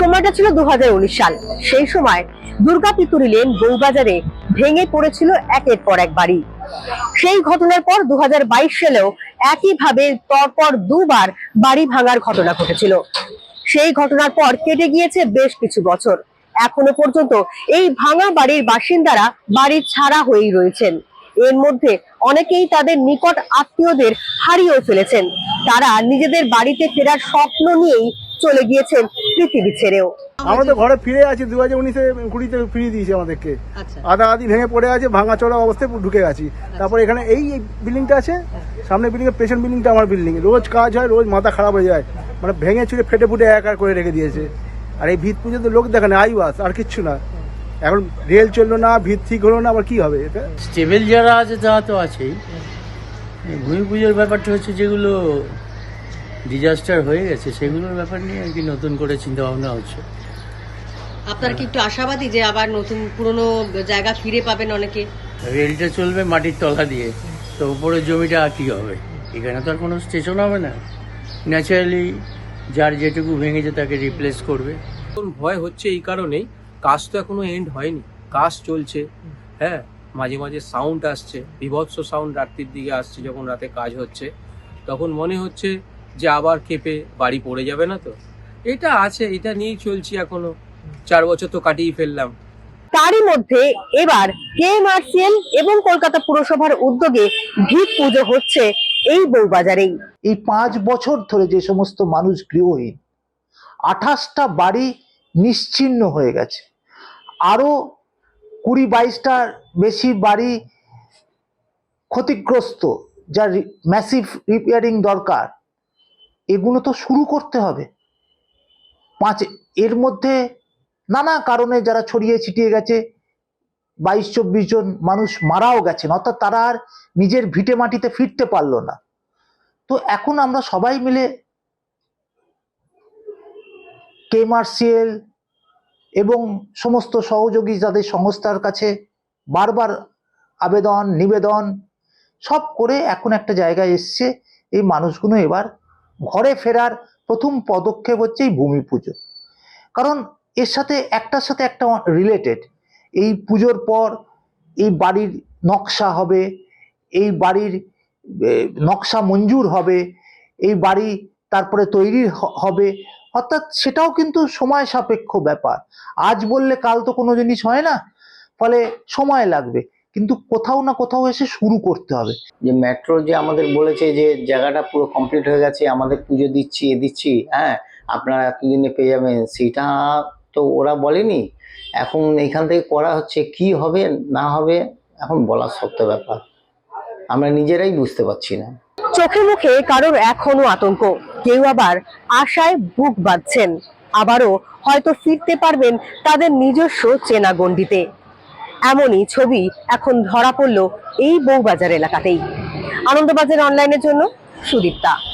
সময়টা ছিল দু হাজার উনিশ সাল। সেই সময় দুর্গা পিতুরি লেন বউবাজারে ভেঙে পড়েছিল একের পর এক বাড়ি। সেই ঘটনার পর দু সালেও একইভাবে পরপর দুবার বাড়ি ভাঙার ঘটনা ঘটেছিল। সেই ঘটনার পর কেটে গিয়েছে বেশ কিছু বছর। এখনও পর্যন্ত এই ভাঙা বাড়ির বাসিন্দারা বাড়ি ছাড়া হয়েই রয়েছেন। এর মধ্যে অনেকেই তাদের নিকট আত্মীয়দের হারিয়েও ফেলেছেন। তারা নিজেদের বাড়িতে ফেরার স্বপ্ন নিয়েই চলে গিয়েছেন পৃথিবী ছেড়েও। আমরা তো ঘরে ফিরে আছি দু হাজার উনিশে কুড়িতে ফিরিয়ে দিয়েছে আমাদেরকে। আচ্ছা। আধা আধি ভেঙে পড়ে আছে ভাঙা চড়া অবস্থায় ঢুকে গেছি তারপর এখানে এই বিল্ডিংটা আছে সামনে বিল্ডিং এর পেছন বিল্ডিংটা আমার বিল্ডিং রোজ কাজ হয় রোজ মাথা খারাপ হয়ে যায়। মানে ভেঙে চুরে ফেটে ফুটে একার করে রেখে দিয়েছে। আর এই ভিত পুজো তো লোক দেখে না আইবাস আর কিচ্ছু না। এখন রেল চলল না ভিত ঠিক হলো না আবার কি হবে? এটা স্টেবল যারা আছে তারা তো আছেই। এই ভূমি পুজোর ব্যাপারটা হচ্ছে যেগুলো ডিজাস্টার হয়ে গেছে সেগুলোর ব্যাপার নিয়ে আর কি নতুন করে চিন্তা ভাবনা হচ্ছে। আপনার কি একটু আশাবাদী যে আবার নতুন পুরনো জায়গা ফিরে পাবেন অনেকে? রেলটা চলবে মাটির তলা দিয়ে তো উপরের জমিটা আর কি হবে? এখানে তো আর কোনো স্টেশন হবে না। ন্যাচারালি যার যেটুকু ভেঙেছে তাকে রিপ্লেস করবে। ভয় হচ্ছে এই কারণেই কাজ তো এখনও এন্ড হয়নি। কাজ চলছে হ্যাঁ মাঝে মাঝে সাউন্ড আসছে বিভৎস সাউন্ড রাত্রির দিকে আসছে যখন রাতে কাজ হচ্ছে। তখন মনে হচ্ছে যে আবার কেঁপে বাড়ি পড়ে যাবে না তো? এটা আছে এটা নিয়েই চলছি এখনও। চার বছর তো কাটিয়ে ফেললাম। তারই মধ্যে এবার কেএমআরসিএল এবং কলকাতা পুরসভার উদ্যোগে ভিত পুজো হচ্ছে এই বউবাজারেই। এই পাঁচ বছর ধরে যে সমস্ত মানুষ গৃহহীন আঠাশটা বাড়ি নিশ্চিহ্ন হয়ে গেছে। আরও কুড়ি বাইশটার বেশি বাড়ি ক্ষতিগ্রস্ত যার ম্যাসিভ রিপেয়ারিং দরকার। এগুলো তো শুরু করতে হবে। পাঁচ, এর মধ্যে নানা কারণে যারা ছড়িয়ে ছিটিয়ে গেছে, বাইশ, চব্বিশ জন মানুষ মারাও গেছেন, অর্থাৎ তারা আর নিজের ভিটে মাটিতে ফিরতে পারল না। তো এখন আমরা সবাই মিলে কেএমআরসিএল এবং সমস্ত সহযোগী যাদের সংস্থার কাছে বারবার আবেদন, নিবেদন, সব করে এখন একটা জায়গায় এসছে, এই মানুষগুলো এবার ঘরে ফেরার প্রথম পদক্ষেপ হচ্ছে এই ভূমি পুজো। কারণ এর সাথে একটার সাথে একটা রিলেটেড এই পুজোর পর এই বাড়ির নকশা হবে, এই বাড়ির নকশা মঞ্জুর হবে, এই বাড়ি তারপরে তৈরি হবে। অর্থাৎ সেটাও কিন্তু সময় সাপেক্ষ ব্যাপার। আজ বললে কাল তো কোনো জিনিস হয় না, ফলে সময় লাগবে। কিন্তু কোথাও না কোথাও এসে শুরু করতে হবে। যে মেট্রো যে আমাদের বলেছে যে জায়গাটা পুরো কমপ্লিট হয়ে গেছে আমাদের পুজো দিচ্ছি এ দিচ্ছি হ্যাঁ আপনারা এতদিনে পেয়ে যাবেন। সেটা তো ওরা বলেনি। এখন এখান থেকে করা হচ্ছে কি হবে না হবে এখন বলার সত্য ব্যাপার। আমরা নিজেরাই বুঝতে পারছি না। চোখে মুখে কারোর এখনও আতঙ্ক। কেউ আবার আশায় বুক বাঁধছেন। আবারও হয়তো ফিরতে পারবেন তাদের নিজস্ব চেনা গণ্ডিতে। এমনই ছবি এখন ধরা পড়ল এই বউবাজার এলাকাতেই। আনন্দবাজার অনলাইনের জন্য সুদীপ্তা।